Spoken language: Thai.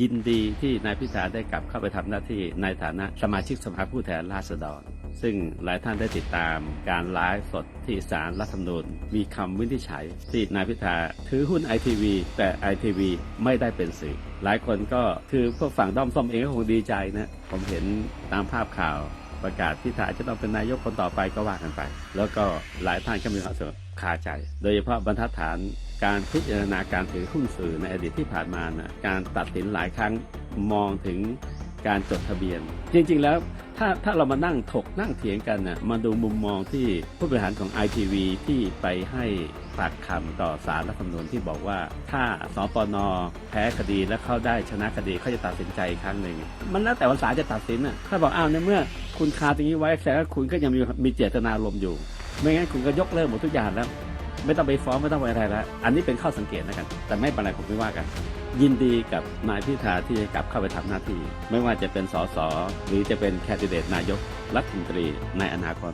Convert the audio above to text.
ยินดีที่นายพิธาได้กลับเข้าไปทำหน้าที่ในฐานะสมาชิกสภาผู้แทนราษฎร ซึ่งหลายท่านได้ติดตามการไลฟ์สดที่ศาลรัฐธรรมนูญมีคำวินิจฉัยที่นายพิธาถือหุ้นไอทีวีแต่ไอทีวีไม่ได้เป็นสื่อ หลายคนก็คือพวกฝั่งด้อมส้มเองก็คงดีใจนะ ผมเห็นตามภาพข่าวประกาศพิธาจะต้องเป็นนายกคนต่อไปก็ว่ากันไป แล้วก็หลายท่านก็มีความสึกคาใจ โดยเฉพาะบรรทัดฐาน การพิจารณาการถือหุ้นสื่อในอดีตที่ผ่านมานะการตัดสินหลายครั้งมองถึงการจดทะเบียน จริงๆแล้วถ้าถ้าเรามานั่งถกนั่งเถียงกันนะมาดูมุมมองที่ผู้บริหารของ ITV ที่ไปให้ปากคำต่อสารรัฐธรรมนูญที่บอกว่า ถ้าสปนแพ้คดีและเข้าได้ชนะคดีเขาจะตัดสินใจอีกครั้งหนึ่งมันแล้วแต่ว่าศาลจะตัดสินน่ะถ้าบอกอ้าวในเมื่อคุณคาตรงนี้ไว้แสดงว่าคุณก็ยังมีมีเจตนารมณ์อยู่ ไม่งั้นคุณก็ยกเลิกหมดทุกอย่างแล้ว ไม่ต้องไปฟ้องไม่ต้องไปอะไรแล้วอันนี้เป็นข้อสังเกตนะกัน แต่ไม่เป็นไรผมไม่ว่ากัน ยินดีกับนายพิธาที่จะกลับเข้าไปทำหน้าที่ ไม่ว่าจะเป็นสสหรือจะเป็นแคนดิเดตนายกรัฐมนตรีในอนาคต